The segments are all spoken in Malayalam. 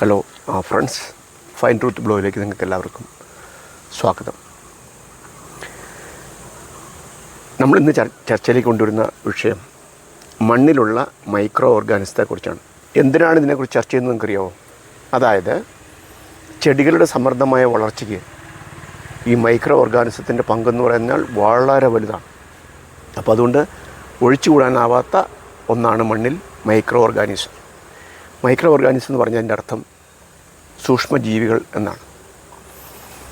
ഹലോ ആ ഫ്രണ്ട്സ് ഫൈൻ ട്രൂത്ത് ബ്ലോയിലേക്ക് നിങ്ങൾക്ക് എല്ലാവർക്കും സ്വാഗതം. നമ്മൾ ഇന്ന് ചർച്ചയിലേക്ക് കൊണ്ടുവരുന്ന വിഷയം മണ്ണിലുള്ള മൈക്രോ ഓർഗാനിസത്തെക്കുറിച്ചാണ് എന്തിനാണ് ഇതിനെക്കുറിച്ച് ചർച്ച ചെയ്യുന്നത് നിങ്ങൾക്കറിയാമോ അതായത് ചെടികളുടെ സമൃദ്ധമായ വളർച്ചയ്ക്ക് ഈ മൈക്രോ ഓർഗാനിസത്തിന്റെ പങ്കെന്ന് പറയുന്നാൽ വളരെ വലുതാണ്. അപ്പോൾ അതുകൊണ്ട് ഒഴിച്ചുകൂടാനാവാത്ത ഒന്നാണ് മണ്ണിൽ മൈക്രോ ഓർഗാനിസം മൈക്രോ ഓർഗാനിസം എന്ന് പറഞ്ഞതിന്റെ അർത്ഥം സൂക്ഷ്മജീവികൾ എന്നാണ്.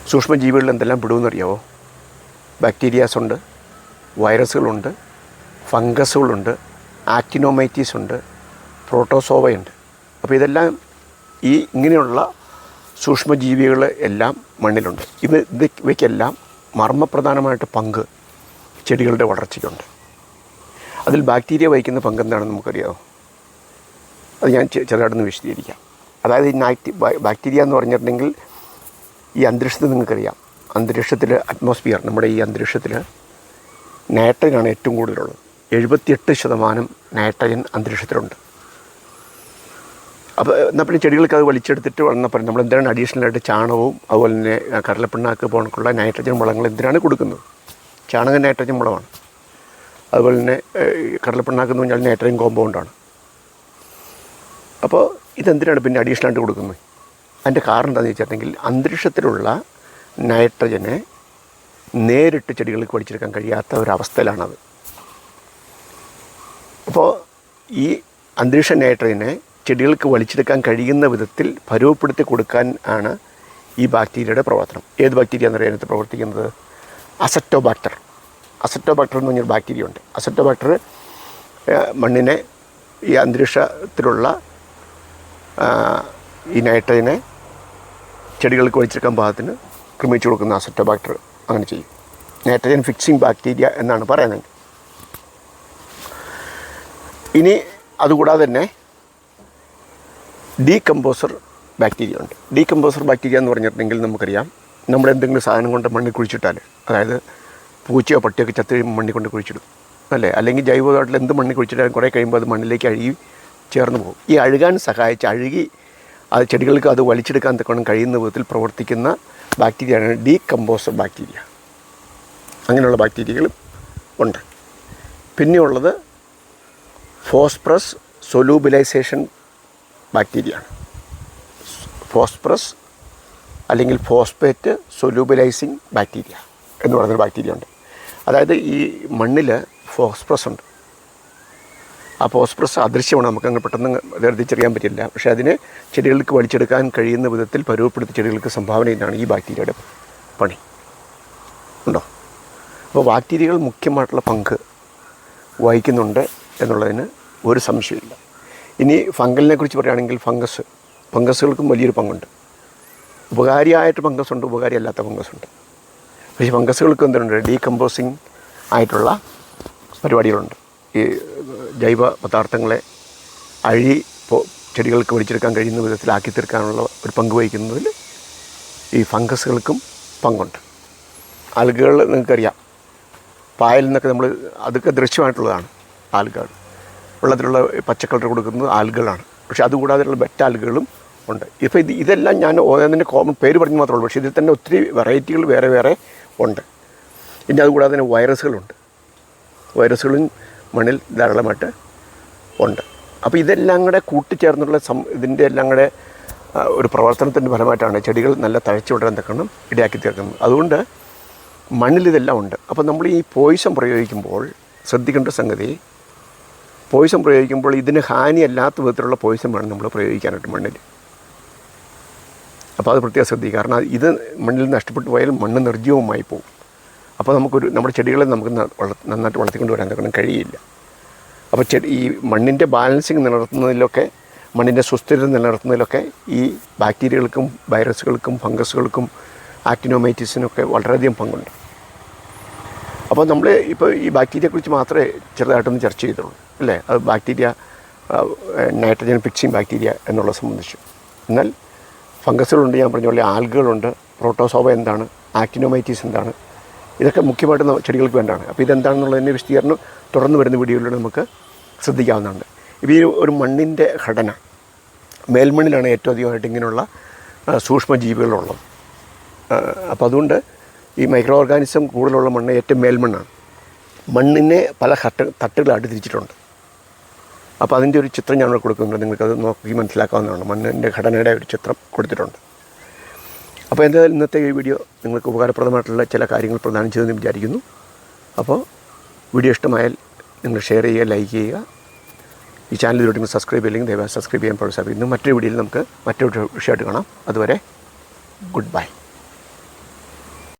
സൂക്ഷ്മജീവികളിൽ എന്തെല്ലാം പെടുമെന്നറിയാവോ? ബാക്ടീരിയാസ് ഉണ്ട് വൈറസുകളുണ്ട് ഫംഗസുകളുണ്ട് ആക്ടിനോമൈറ്റീസ് ഉണ്ട് പ്രോട്ടോസോവയുണ്ട് അപ്പോൾ ഇതെല്ലാം ഈ ഇങ്ങനെയുള്ള സൂക്ഷ്മജീവികൾ എല്ലാം മണ്ണിലുണ്ട്. ഇത് ഇവയ്ക്കെല്ലാം മർമ്മപ്രധാനമായിട്ട് പങ്ക് ചെടികളുടെ വളർച്ചയ്ക്കുണ്ട്. അതിൽ ബാക്ടീരിയ വഹിക്കുന്ന പങ്ക് എന്താണെന്ന് നമുക്കറിയാമോ അത് ഞാൻ ചെറുതായിട്ടൊന്ന് വിശദീകരിക്കാം. അതായത് നാക്ടി ബാക്ടീരിയ എന്ന് പറഞ്ഞിട്ടുണ്ടെങ്കിൽ ഈ അന്തരീക്ഷത്തിൽ നിങ്ങൾക്കറിയാം. അന്തരീക്ഷത്തിൽ അറ്റ്മോസ്ഫിയർ നമ്മുടെ ഈ അന്തരീക്ഷത്തിൽ നൈട്രജനാണ് ഏറ്റവും കൂടുതലുള്ളത്. എഴുപത്തിയെട്ട് ശതമാനം നൈട്രജൻ അന്തരീക്ഷത്തിലുണ്ട്. അപ്പോൾ എന്നാൽ പിന്നെ ചെടികൾക്ക് അത് വലിച്ചെടുത്തിട്ട് വന്നപ്പോൾ നമ്മൾ എന്തിനാണ് അഡീഷണലായിട്ട് ചാണകവും അതുപോലെ തന്നെ കടലപ്പിണ്ണാക്ക് പോണക്കുള്ള നൈട്രജൻ വളങ്ങൾ എന്തിനാണ് കൊടുക്കുന്നത്? ചാണകം നൈട്രജൻ വളമാണ് അതുപോലെ തന്നെ കടലപ്പിണ്ണാക്ക് എന്ന് പറഞ്ഞാൽ നൈട്രജൻ കോമ്പൗണ്ടാണ് അപ്പോൾ ഇതെന്തിനാണ് പിന്നെ അഡീഷണലായിട്ട് കൊടുക്കുന്നത്? അതിന്റെ കാരണം എന്താണെന്ന് വെച്ചിട്ടുണ്ടെങ്കിൽ അന്തരീക്ഷത്തിലുള്ള നൈട്രജനെ നേരിട്ട് ചെടികൾക്ക് വലിച്ചെടുക്കാൻ കഴിയാത്ത ഒരവസ്ഥയിലാണത് അപ്പോൾ ഈ അന്തരീക്ഷ നൈട്രജനെ ചെടികൾക്ക് വലിച്ചെടുക്കാൻ കഴിയുന്ന വിധത്തിൽ പരുവപ്പെടുത്തി കൊടുക്കാൻ ആണ് ഈ ബാക്ടീരിയയുടെ പ്രവർത്തനം. ഏത് ബാക്ടീരിയ എന്ന് പറയുന്നത് പ്രവർത്തിക്കുന്നത്? അസറ്റോബാക്ടർ അസറ്റോബാക്ടർ എന്ന് പറഞ്ഞൊരു ബാക്ടീരിയ ഉണ്ട്. അസറ്റോബാക്ടർ മണ്ണിനെ ഈ അന്തരീക്ഷത്തിലുള്ള ഈ നൈട്രജനെ ചെടികൾക്ക് ഒഴിച്ചെടുക്കാൻ പാകത്തിന് ക്രമിച്ചു കൊടുക്കുന്ന അസറ്റോബാക്ടർ അങ്ങനെ ചെയ്യും. നൈട്രജൻ ഫിക്സിങ് ബാക്ടീരിയ എന്നാണ് പറയുന്നത്. ഇനി അതുകൂടാതെ തന്നെ ഡീകമ്പോസർ ബാക്ടീരിയ ഉണ്ട്. ഡീകമ്പോസർ ബാക്ടീരിയ എന്ന് പറഞ്ഞിട്ടുണ്ടെങ്കിൽ നമുക്കറിയാം നമ്മൾ എന്തെങ്കിലും സാധനം കൊണ്ട് മണ്ണിൽ കുഴിച്ചിട്ടാൽ അതായത് പൂച്ചയോ പട്ടിയൊക്കെ ചത്ത് കഴിയുമ്പോൾ മണ്ണിൽ കൊണ്ട് കുഴിച്ചിടും. അല്ലേ? അല്ലെങ്കിൽ ജൈവവളത്തിൽ എന്ത് മണ്ണിൽ കുഴിച്ചിട്ടാലും കുറേ കഴിയുമ്പോൾ അത് മണ്ണിലേക്ക് അഴുകി ചേർന്ന് പോകും. ഈ അഴുകാൻ സഹായിച്ച് അഴുകി അത് ചെടികൾക്ക് അത് വലിച്ചെടുക്കാൻ തക്കവണ്ണം കഴിയുന്ന വിധത്തിൽ പ്രവർത്തിക്കുന്ന ബാക്ടീരിയയാണ് ഡീകമ്പോസർ ബാക്ടീരിയ. അങ്ങനെയുള്ള ബാക്ടീരിയകളും ഉണ്ട്. പിന്നെയുള്ളത് ഫോസ്പ്രസ് സൊലൂബിലൈസേഷൻ ബാക്ടീരിയയാണ് ഫോസ്പ്രസ് അല്ലെങ്കിൽ ഫോസ്ഫേറ്റ് സൊലൂബിലൈസിങ് ബാക്ടീരിയ എന്ന് പറയുന്നൊരു ബാക്ടീരിയ ഉണ്ട്. അതായത് ഈ മണ്ണിൽ ഫോസ്ഫറസ് ഉണ്ട്. ആ ഫോസ്ഫറസ് അദൃശ്യമാണ് നമുക്ക് അങ്ങ് പെട്ടെന്ന് വേർതിരിച്ചറിയാൻ പറ്റില്ല. പക്ഷേ അതിനെ ചെടികൾക്ക് വലിച്ചെടുക്കാൻ കഴിയുന്ന വിധത്തിൽ പരുവപ്പെടുത്തി ചെടികൾക്ക് സംഭാവന ചെയ്യുന്നതാണ് ഈ ബാക്ടീരിയയുടെ പണി. ഉണ്ടോ? അപ്പോൾ ബാക്ടീരിയകൾ മുഖ്യമായിട്ടുള്ള പങ്ക് വഹിക്കുന്നുണ്ട് എന്നുള്ളതിന് ഒരു സംശയമില്ല ഇനി ഫംഗലിനെ കുറിച്ച് പറയുകയാണെങ്കിൽ ഫംഗസ് ഫംഗസുകൾക്കും വലിയൊരു പങ്കുണ്ട്. ഉപകാരിയായിട്ട് ഫംഗസുണ്ട് ഉണ്ട് ഉപകാരിയല്ലാത്ത ഫംഗസ് ഉണ്ട് പക്ഷേ ഫംഗസുകൾക്ക് എന്തുണ്ട്? ഡീകമ്പോസിങ് ആയിട്ടുള്ള പരിപാടികളുണ്ട്. ഈ ജൈവ പദാർത്ഥങ്ങളെ അഴി ചെടികൾക്ക് വലിച്ചെടുക്കാൻ കഴിയുന്ന വിധത്തിലാക്കി തീർക്കാനുള്ള ഒരു പങ്ക് വഹിക്കുന്നതിൽ ഈ ഫംഗസുകൾക്കും പങ്കുണ്ട്. ആൽഗകൾ നിങ്ങൾക്കറിയാം. പായൽ നിന്നൊക്കെ നമ്മൾ അതൊക്കെ ദൃശ്യമായിട്ടുള്ളതാണ് ആൽഗകൾ. വെള്ളത്തിലുള്ള പച്ചക്കളർ കൊടുക്കുന്നത് ആൽഗകളാണ്. പക്ഷേ അതുകൂടാതെയുള്ള ബെറ്റ ആൽഗകളും ഉണ്ട്. ഇപ്പോൾ ഇത് ഇതെല്ലാം ഞാൻ ഓരോന്നിന്റെ കോമൺ പേര് പറഞ്ഞു മാത്രമേ ഉള്ളൂ. പക്ഷേ ഇതിൽ തന്നെ ഒത്തിരി വെറൈറ്റികൾ വേറെ വേറെ ഉണ്ട്. ഇനി അതുകൂടാതെ തന്നെ വൈറസുകളുണ്ട്. വൈറസുകളും മണ്ണിൽ ധാരാളമായിട്ട് ഉണ്ട്. അപ്പോൾ ഇതെല്ലാം കൂടെ കൂട്ടിച്ചേർന്നുള്ള സം ഇതിന്റെ എല്ലാം കൂടെ ഒരു പ്രവർത്തനത്തിന്റെ ഫലമായിട്ടാണ് ചെടികൾ നല്ല തഴച്ചു വിടാൻ തക്കണം ഇടയാക്കി തീർക്കുന്നത്. അതുകൊണ്ട് മണ്ണിൽ ഇതെല്ലാം ഉണ്ട്. അപ്പോൾ നമ്മൾ ഈ പോയിസം പ്രയോഗിക്കുമ്പോൾ ശ്രദ്ധിക്കേണ്ട സംഗതി പോയിസം പ്രയോഗിക്കുമ്പോൾ ഇതിന് ഹാനിയല്ലാത്ത വിധത്തിലുള്ള പോയിസം വേണം നമ്മൾ പ്രയോഗിക്കാനായിട്ട് മണ്ണിൽ. അപ്പോൾ അത് പ്രത്യേകം ശ്രദ്ധിക്കുക. കാരണം ഇത് മണ്ണിൽ നഷ്ടപ്പെട്ടു പോയാൽ മണ്ണ് നിർജീവമായി പോകും. അപ്പോൾ നമുക്കൊരു നമ്മുടെ ചെടികളെ നമുക്ക് നന്നായിട്ട് വളർത്തിക്കൊണ്ട് വരാൻ തുടങ്ങാൻ കഴിയില്ല. അപ്പോൾ ചെടി ഈ മണ്ണിന്റെ ബാലൻസിങ് നിലനിർത്തുന്നതിലൊക്കെ മണ്ണിന്റെ സുസ്ഥിരത നിലനിർത്തുന്നതിലൊക്കെ ഈ ബാക്ടീരിയകൾക്കും വൈറസുകൾക്കും ഫംഗസുകൾക്കും ആക്ടിനോമൈറ്റിസിനൊക്കെ വളരെയധികം പങ്കുണ്ട്. അപ്പോൾ നമ്മൾ ഇപ്പോൾ ഈ ബാക്ടീരിയയെക്കുറിച്ച് മാത്രമേ ചെറുതായിട്ടൊന്ന് ചർച്ച ചെയ്തുള്ളൂ അല്ലേ? അത് ബാക്ടീരിയ നൈട്രജൻ ഫിക്സിങ് ബാക്ടീരിയ എന്നുള്ളത് സംബന്ധിച്ച്. എന്നാൽ ഫംഗസുകളുണ്ട് ഞാൻ പറഞ്ഞ പോലെ ആൽഗകളുണ്ട് പ്രോട്ടോസോവ എന്താണ് ആക്ടിനോമൈറ്റീസ് എന്താണ് ഇതൊക്കെ മുഖ്യമായിട്ട് ചെടികൾക്ക് വേണ്ടതാണ് അപ്പോൾ ഇതെന്താണെന്നുള്ളതിന്റെ വിശദീകരണം തുടർന്ന് വരുന്ന വീഡിയോയിലൂടെ നമുക്ക് ശ്രദ്ധിക്കാവുന്നതാണ്. ഇപ്പോൾ ഈ ഒരു മണ്ണിന്റെ ഘടന മേൽമണ്ണിലാണ് ഏറ്റവും അധികമായിട്ട് ഇങ്ങനെയുള്ള സൂക്ഷ്മജീവികളുള്ളത്. അപ്പോൾ അതുകൊണ്ട് ഈ മൈക്രോ ഓർഗാനിസം കൂടുതലുള്ള മണ്ണ് ഏറ്റവും മേൽമണ്ണാണ്. മണ്ണിനെ പല ഘട്ട തട്ടുകളായിട്ട് തിരിച്ചിട്ടുണ്ട്. അപ്പോൾ അതിന്റെ ഒരു ചിത്രം ഞാൻ കൊടുക്കുന്നുണ്ട്. നിങ്ങൾക്കത് നോക്കി മനസ്സിലാക്കാവുന്നതാണ്. മണ്ണിന്റെ ഘടനയുടെ ഒരു ചിത്രം കൊടുത്തിട്ടുണ്ട്. അപ്പോൾ എന്റെ ഇന്നത്തെ ഈ വീഡിയോ നിങ്ങൾക്ക് ഉപകാരപ്രദമായിട്ടുള്ള ചില കാര്യങ്ങൾ പ്രദാനം ചെയ്തെന്ന് വിചാരിക്കുന്നു. അപ്പോൾ വീഡിയോ ഇഷ്ടമായാൽ നിങ്ങൾ ഷെയർ ചെയ്യുക ലൈക്ക് ചെയ്യുക. ഈ ചാനൽ നിങ്ങൾ സബ്സ്ക്രൈബ് ചെയ്യില്ലെങ്കിൽ ദയവായി സബ്സ്ക്രൈബ് ചെയ്യാൻ പ്രോത്സാഹിപ്പിക്കുന്നു മറ്റൊരു വീഡിയോയിൽ നമുക്ക് മറ്റൊരു വിഷയമായിട്ട് കാണാം. അതുവരെ ഗുഡ് ബൈ.